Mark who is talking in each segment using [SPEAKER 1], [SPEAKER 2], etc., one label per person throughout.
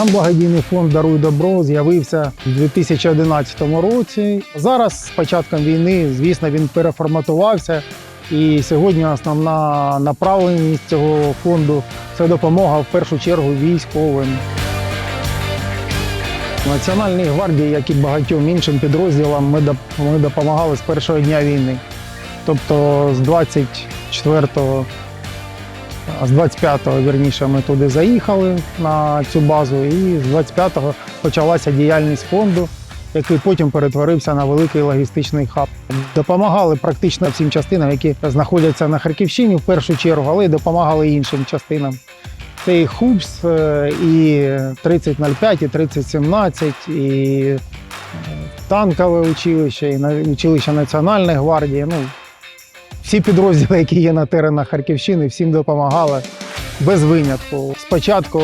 [SPEAKER 1] Сам благодійний фонд Даруй добро з'явився у 2011 році. Зараз, з початком війни, звісно, він переформатувався. І сьогодні основна направленість цього фонду це допомога в першу чергу військовим. Національній гвардії, як і багатьом іншим підрозділам, ми, допомагали з першого дня війни. Тобто з 24-го, а з 25-го, вірніше, ми туди заїхали на цю базу, і з 25-го почалася діяльність фонду, який потім перетворився на великий логістичний хаб. Допомагали практично всім частинам, які знаходяться на Харківщині в першу чергу, але й допомагали іншим частинам. Це і ХУБС, е, і 3005, і 3017, і е, танкове училище, і училище Національної гвардії. Ну, всі підрозділи, які є на теренах Харківщини, всім допомагали без винятку. Спочатку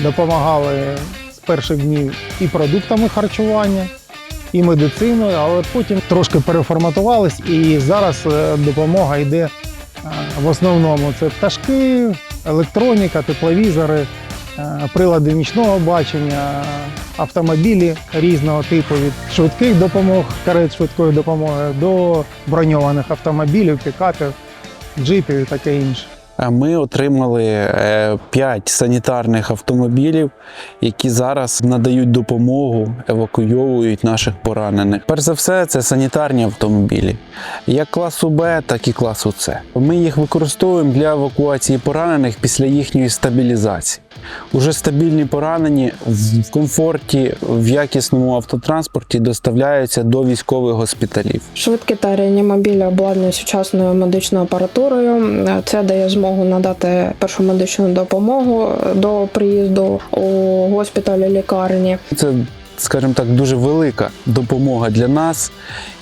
[SPEAKER 1] допомагали з перших днів і продуктами харчування, і медициною, але потім трошки переформатувались, і зараз е, допомога йде е, в основному це пташки, електроніка, тепловізори, прилади нічного бачення, автомобілі різного типу від швидких допомог, карет швидкої допомоги до броньованих автомобілів, пікапів, джипів і таке інше.
[SPEAKER 2] Ми отримали 5 санітарних автомобілів, які зараз надають допомогу, евакуйовують наших поранених. Перш за все, це санітарні автомобілі, як класу Б, так і класу С. Ми їх використовуємо для евакуації поранених після їхньої стабілізації. Уже стабільні поранені в комфорті, в якісному автотранспорті доставляються до військових госпіталів.
[SPEAKER 3] Швидкі та реанімобілі обладнані сучасною медичною апаратурою. Це дає змогу надати першу медичну допомогу до приїзду у госпіталі лікарні.
[SPEAKER 2] Це, скажімо так, дуже велика допомога для нас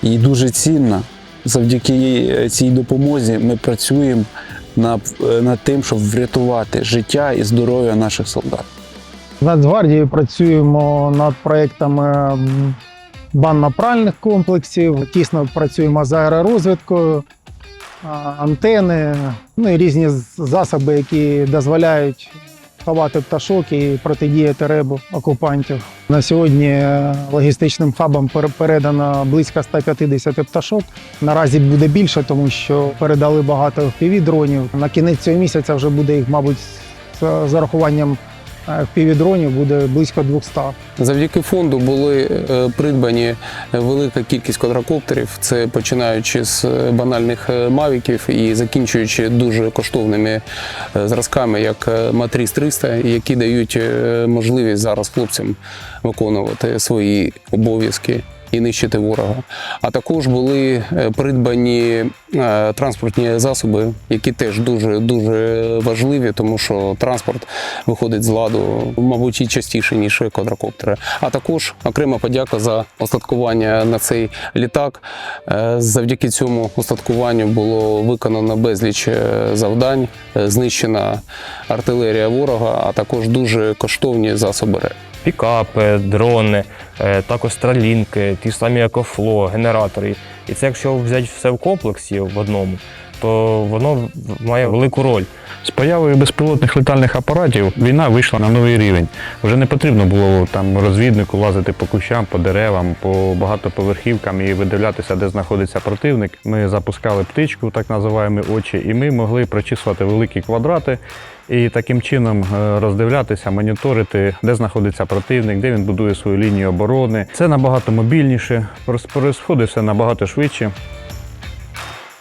[SPEAKER 2] і дуже цінна. Завдяки е, цій допомозі ми працюємо над, е, над тим, щоб врятувати життя і здоров'я наших солдат.
[SPEAKER 1] В Нацгвардії працюємо над проектами банно-пральних комплексів, тісно працюємо з аеророзвідкою, а, антени, ну і різні засоби, які дозволяють ховати пташок і протидіяти ребу окупантів. На сьогодні е, логістичним пере- передано близько 150 пташок. Наразі буде більше, тому що передали багато FPV-дронів. На кінець цього місяця вже буде їх, мабуть, з зарахуванням е, FPV-дронів буде близько 200.
[SPEAKER 4] Завдяки фонду були е, придбані велика кількість квадрокоптерів. Це починаючи з е, банальних е, мавіків і закінчуючи дуже коштовними е, зразками, як е, Матріс 300, які дають е, можливість зараз хлопцям виконувати свої обов'язки. І нищити ворога. А також були е, придбані е, транспортні засоби, які теж дуже дуже важливі, тому що транспорт виходить з ладу, мабуть, і частіше, ніж квадрокоптери. А також окрема подяка за остаткування на цей літак. Е, Завдяки цьому остаткуванню було виконано безліч завдань, знищена артилерія ворога, а також дуже коштовні засоби.
[SPEAKER 5] Пікапи, дрони, е, також стралінки, ті самі екофло, генератори. І це якщо взяти все в комплексі в одному, то воно має велику роль.
[SPEAKER 6] З появою безпілотних летальних апаратів війна вийшла на новий рівень. Вже не потрібно було там розвіднику лазити по кущам, по деревам, по багатоповерхівкам і видивлятися, де знаходиться противник. Ми запускали птичку, так називаємо очі, і ми могли прочісувати великі квадрати і таким чином е, роздивлятися, моніторити, де знаходиться противник, де він будує свою лінію оборони. Це набагато мобільніше, все набагато швидше.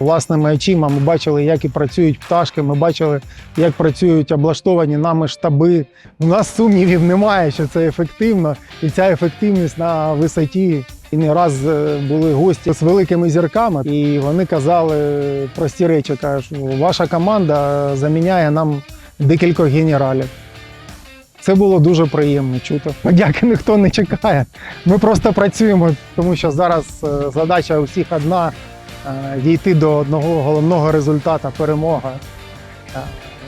[SPEAKER 1] Власними очима ми бачили, як і працюють пташки, ми бачили, як працюють облаштовані нами штаби. У нас сумнівів немає, що це ефективно, і ця ефективність на висоті. І не раз е, були гості з великими зірками, і вони казали прості речі: кажуть, ваша команда заміняє нам декількох генералів. Це було дуже приємно чути. Подяки ніхто не чекає. Ми просто працюємо, тому що зараз е, задача у всіх одна дійти до одного головного результату перемога. Е,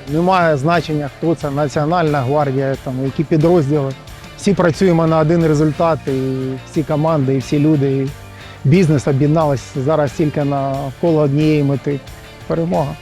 [SPEAKER 1] Немає значення, хто це Національна гвардія, там, які підрозділи. Всі працюємо на один результат, і всі команди, і всі люди, і бізнес об'єдналися зараз тільки навколо однієї мети перемога.